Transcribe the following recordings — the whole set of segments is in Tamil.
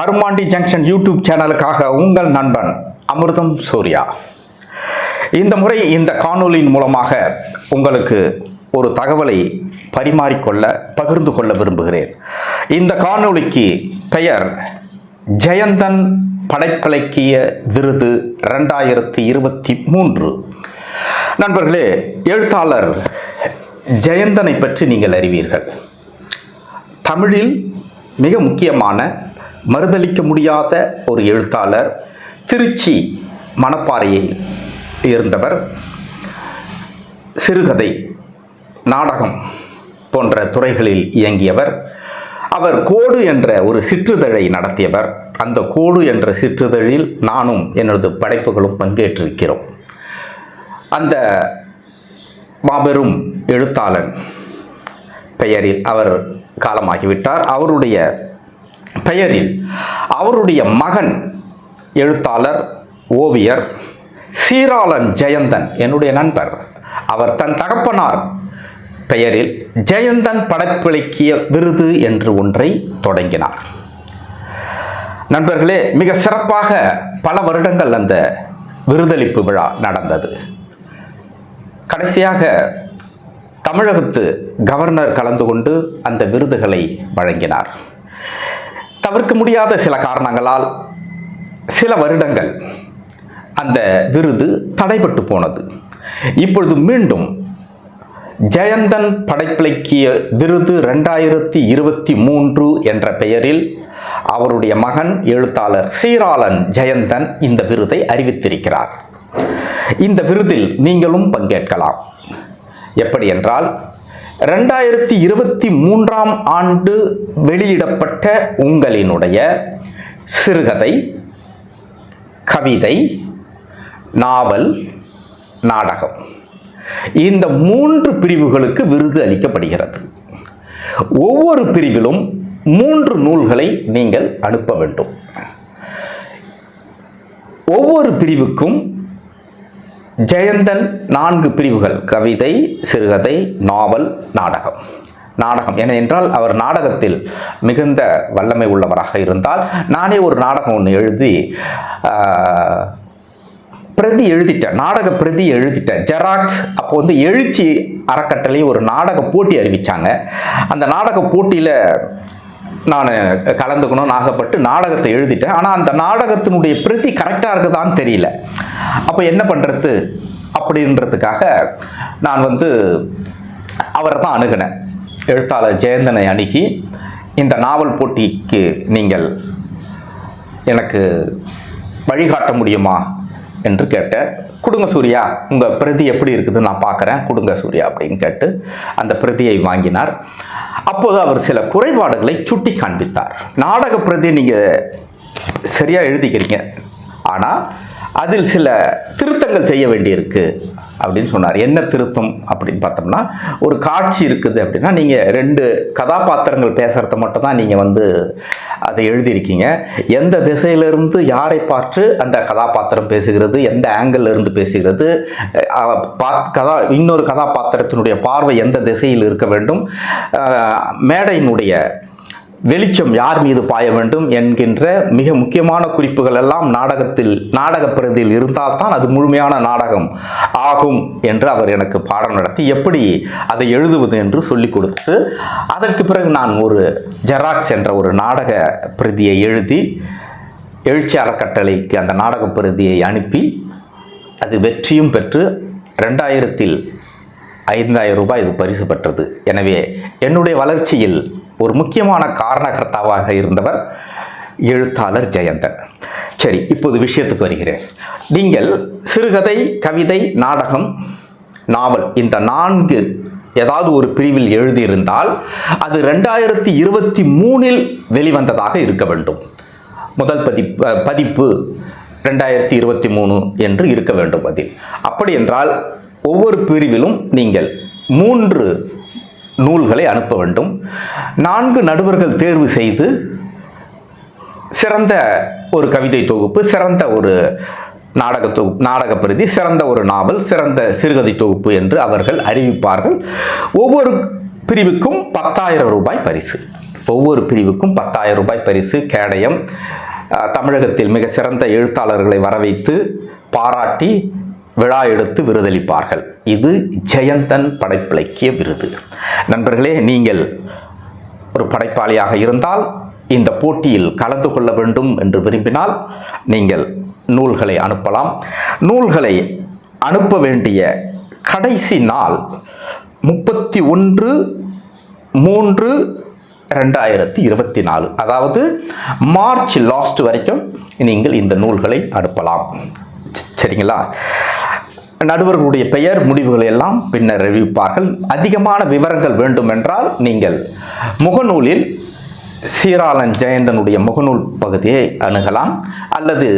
கருமாண்டி ஜங்ஷன் யூடியூப் சேனலுக்காக உங்கள் நண்பன் அமிர்தம் சூர்யா. இந்த முறை இந்த காணொளியின் மூலமாக உங்களுக்கு ஒரு தகவலை பரிமாறிக்கொள்ள பகிர்ந்து கொள்ள விரும்புகிறேன். இந்த காணொலிக்கு பெயர் ஜெயந்தன் படைப்பிலக்கிய விருது ரெண்டாயிரத்தி இருபத்தி மூன்று. நண்பர்களே எழுத்தாளர் ஜெயந்தனை பற்றி நீங்கள் அறிவீர்கள். தமிழில் மிக முக்கியமான மறுதளிக்க முடியாத ஒரு எழுத்தாளர் திருச்சி மணப்பாறையில் இருந்தவர். சிறுகதை நாடகம் போன்ற துறைகளில் இயங்கியவர். அவர் கோடு என்ற ஒரு சிற்றுதழை நடத்தியவர். அந்த கோடு என்ற சிற்றுதழில் நானும் எனது படைப்புகளும் பங்கேற்றிருக்கிறோம். அந்த மாபெரும் எழுத்தாளன் பெயரில் அவர் காலமாகிவிட்டார். அவருடைய பெயரில் அவருடைய மகன் எழுத்தாளர் ஓவியர் சீராளன் ஜெயந்தன் என்னுடைய நண்பர். அவர் தன் தகப்பனார் பெயரில் ஜெயந்தன் படைப்பிலக்கிய விருது என்று ஒன்றை தொடங்கினார். நண்பர்களே மிக சிறப்பாக பல வருடங்கள் அந்த விருதளிப்பு விழா நடந்தது. கடைசியாக தமிழகத்து கவர்னர் கலந்து கொண்டு அந்த விருதுகளை வழங்கினார். தவிர்க்க முடியாத சில காரணங்களால் சில வருடங்கள் அந்த விருது தடைபட்டு போனது. இப்பொழுது மீண்டும் ஜெயந்தன் படைப்பிலக்கிய விருது ரெண்டாயிரத்தி இருபத்தி மூன்று என்ற பெயரில் அவருடைய மகன் எழுத்தாளர் சீராளன் ஜெயந்தன் இந்த விருதை அறிவித்திருக்கிறார். இந்த விருதில் நீங்களும் பங்கேற்கலாம். எப்படி என்றால் ரெண்டாயிரத்தி இருபத்தி மூன்றாம் ஆண்டு வெளியிடப்பட்ட உங்களினுடைய சிறுகதை கவிதை நாவல் நாடகம். இந்த மூன்று பிரிவுகளுக்கு விருது அளிக்கப்படுகிறது. ஒவ்வொரு பிரிவிலும் மூன்று நூல்களை நீங்கள் அனுப்ப வேண்டும். ஒவ்வொரு பிரிவுக்கும் ஜெயந்தன் நான்கு பிரிவுகள் கவிதை சிறுகதை நாவல் நாடகம். நாடகம். என என்றால் அவர் நாடகத்தில் மிகுந்த வல்லமை உள்ளவராக இருந்தால் நானே ஒரு நாடகம் ஒன்று எழுதி பிரதி எழுதிட்டேன். நாடக பிரதி எழுதிட்டேன். ஜெராக்ஸ் அப்போ வந்து எழுச்சி அறக்கட்டளை ஒரு நாடக போட்டி அறிவித்தாங்க அந்த நாடக போட்டியில் நான் கலந்துக்கணும்னு ஆசைப்பட்டு நாடகத்தை எழுதிட்டேன். ஆனால் அந்த நாடகத்தினுடைய பிரதி கரெக்டாக இருக்குதான்னு தெரியல. அப்போ என்ன பண்ணுறது அப்படின்றதுக்காக நான் வந்து அவரை தான் அணுகினேன். எழுத்தாளர் ஜெயந்தனை அணுகி இந்த நாவல் போட்டிக்கு நீங்கள் எனக்கு வழிகாட்ட முடியுமா? என்று கேட்டேன் கொடுங்க சூர்யா உங்கள் பிரதி எப்படி இருக்குதுன்னு நான் பார்க்குறேன் கொடுங்க சூர்யா அப்படின்னு கேட்டு அந்த பிரதியை வாங்கினார். அப்போது அவர் சில குறைபாடுகளை சுட்டி காண்பித்தார். நாடக பிரதி நீங்கள் சரியாக எழுதிக்கிறீங்க. ஆனால் அதில் சில திருத்தங்கள் செய்ய வேண்டியிருக்கு. அப்படின்னு சொன்னார். என்ன திருத்தம் அப்படின்னு பார்த்தோம்னா ஒரு காட்சி இருக்குது அப்படின்னா நீங்கள் ரெண்டு கதாபாத்திரங்கள் பேசுகிறத மட்டும் தான் நீங்கள் வந்து அதை எழுதியிருக்கீங்க. எந்த திசையிலிருந்து யாரை பார்த்து அந்த கதாபாத்திரம் பேசுகிறது எந்த ஆங்கிள் இருந்து பேசுகிறது பா- கதா இன்னொரு கதாபாத்திரத்தினுடைய பார்வை எந்த திசையில் இருக்க வேண்டும் மேடையினுடைய வெளிச்சம் யார் மீது பாய வேண்டும் என்கின்ற மிக முக்கியமான குறிப்புகள் எல்லாம் நாடகத்தில் நாடக பிரதியில் இருந்தால்தான் அது முழுமையான நாடகம் ஆகும் என்று அவர் எனக்கு பாடம் நடத்தி எப்படி அதை எழுதுவது என்று சொல்லிக் கொடுத்து அதற்கு பிறகு நான் ஒரு ஜெராக்ஸ் என்ற ஒரு நாடக பிரதியை எழுதி எழுச்சி அறக்கட்டளைக்கு அந்த நாடக பிரதியை அனுப்பி அது வெற்றியும் பெற்று ரெண்டாயிரத்தில் ஐந்தாயிரம் ரூபாய் இது பரிசு பெற்றது. எனவே என்னுடைய வளர்ச்சியில் ஒரு முக்கியமான காரணகர்த்தாவாக இருந்தவர் எழுத்தாளர் ஜெயந்தன். சரி இப்போது விஷயத்துக்கு வருகிறேன். நீங்கள் சிறுகதை கவிதை நாடகம் நாவல் இந்த நான்கு ஏதாவது ஒரு பிரிவில் எழுதியிருந்தால் அது ரெண்டாயிரத்தி இருபத்தி மூணில் வெளிவந்ததாக இருக்க வேண்டும். முதல் பதிப்பு பதிப்பு ரெண்டாயிரத்தி இருபத்தி மூணு என்று இருக்க வேண்டும் அதில். அப்படி என்றால் ஒவ்வொரு பிரிவிலும் நீங்கள் மூன்று நூல்களை அனுப்ப வேண்டும். நான்கு நடுவர்கள் தேர்வு செய்து சிறந்த ஒரு கவிதை தொகுப்பு சிறந்த ஒரு நாடக தொகுப்பு நாடக பிரதி சிறந்த ஒரு நாவல் சிறந்த சிறுகதை தொகுப்பு என்று அவர்கள் அறிவிப்பார்கள். ஒவ்வொரு பிரிவுக்கும் பத்தாயிரம் ரூபாய் பரிசு. ஒவ்வொரு பிரிவுக்கும் பத்தாயிரம் ரூபாய் பரிசு கேடயம் தமிழகத்தில் மிக சிறந்த எழுத்தாளர்களை வரவைத்து பாராட்டி விழா எடுத்து விருதளிப்பார்கள். இது ஜெயந்தன் படைப்பிலக்கிய விருது. நண்பர்களே நீங்கள் ஒரு படைப்பாளியாக இருந்தால் இந்த போட்டியில் கலந்து கொள்ள வேண்டும் என்று விரும்பினால் நீங்கள் நூல்களை அனுப்பலாம். நூல்களை அனுப்ப வேண்டிய கடைசி நாள் முப்பத்தி ஒன்று மூன்று ரெண்டாயிரத்தி இருபத்தி நாலு. அதாவது மார்ச் லாஸ்ட் வரைக்கும் நீங்கள் இந்த நூல்களை அனுப்பலாம். ச- சரிங்களா? நடுவர்களுடைய பெயர் முடிவுகளை எல்லாம் பின்னர் அறிவிப்பார்கள். அதிகமான விவரங்கள் வேண்டுமென்றால் நீங்கள் முகநூலில் சீராளன் ஜெயந்தனுடைய முகநூல் பகுதியை அணுகலாம் அல்லது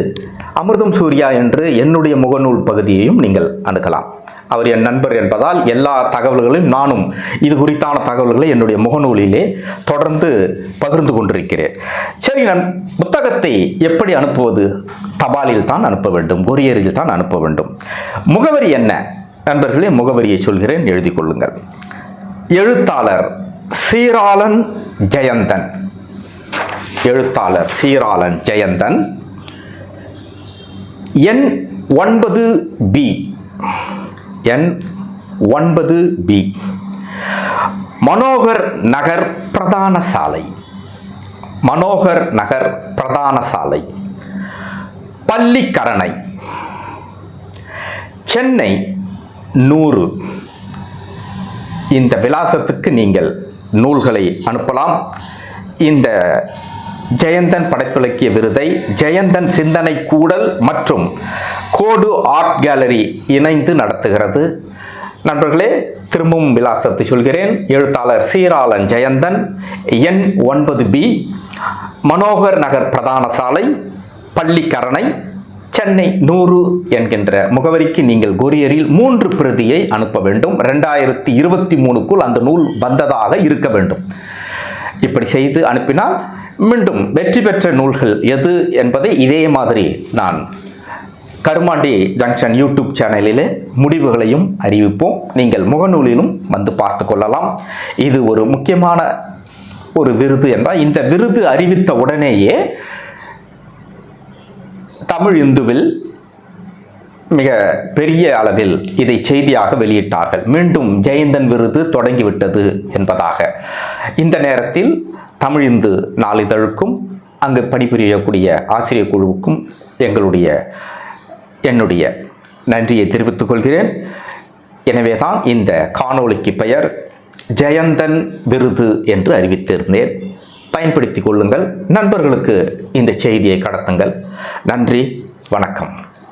அமிர்தம் சூர்யா என்று என்னுடைய முகநூல் பகுதியையும் நீங்கள் அணுகலாம். அவர் என் நண்பர் என்பதால் எல்லா தகவல்களையும் நானும் இது குறித்தான தகவல்களை என்னுடைய முகநூலிலே தொடர்ந்து பகிர்ந்து கொண்டிருக்கிறேன். சரி நான் புத்தகத்தை எப்படி அனுப்புவது? தபாலில் தான் அனுப்ப வேண்டும் கொரியரில் தான் அனுப்ப வேண்டும். முகவரி என்ன? நண்பர்களே முகவரியை சொல்கிறேன் எழுதி கொள்ளுங்கள். எழுத்தாளர் சீராளன் ஜெயந்தன். எழுத்தாளர் சீராளன் ஜெயந்தன். என் ஒன்பது பி. என் ஒன்பது பி. மனோகர் நகர் பிரதான சாலை. மனோகர் நகர் பிரதான சாலை. பள்ளிக்கரணை. சென்னை நூறு. இந்த விலாசத்துக்கு நீங்கள் நூல்களை அனுப்பலாம். இந்த ஜெயந்தன் படைப்பிலக்கிய விருதை ஜெயந்தன் சிந்தனை கூடல் மற்றும் கோடு ஆர்ட் கேலரி இணைந்து நடத்துகிறது. நண்பர்களே திரும்பவும் விலாசத்தை சொல்கிறேன். எழுத்தாளர் சீராளன் ஜெயந்தன் எண் ஒன்பது பி மனோகர் நகர் பிரதான சாலை பள்ளிக்கரணை சென்னை நூறு என்கின்ற முகவரிக்கு நீங்கள் கொரியரில் மூன்று பிரதியை அனுப்ப வேண்டும். ரெண்டாயிரத்தி இருபத்தி மூணுக்குள் அந்த நூல் வந்ததாக இருக்க வேண்டும். இப்படி செய்து அனுப்பினால் மீண்டும் வெற்றி பெற்ற நூல்கள் எது என்பதை இதே மாதிரி நான் கருமாண்டி ஜங்ஷன் யூடியூப் சேனலிலே முடிவுகளையும் அறிவிப்போம். நீங்கள் முகநூலிலும் வந்து பார்த்து கொள்ளலாம். இது ஒரு முக்கியமான ஒரு விருது என்றால் இந்த விருது அறிவித்த உடனேயே தமிழ் இந்துவில் மிக பெரிய அளவில் இதை செய்தியாக வெளியிட்டார்கள். மீண்டும் ஜெயந்தன் விருது தொடங்கிவிட்டது என்பதாக. இந்த நேரத்தில் தமிழ் இந்து நாளிதழுக்கும் அங்கு பணிபுரியக்கூடிய ஆசிரியர் குழுவுக்கும் எங்களுடைய என்னுடைய நன்றியை தெரிவித்துக் கொள்கிறேன். எனவே தான் இந்த காணொளிக்கு பெயர் ஜெயந்தன் விருது என்று அறிவித்திருந்தேன். பயன்படுத்தி கொள்ளுங்கள். நண்பர்களுக்கு இந்த செய்தியை கடத்துங்கள். நன்றி. வணக்கம்.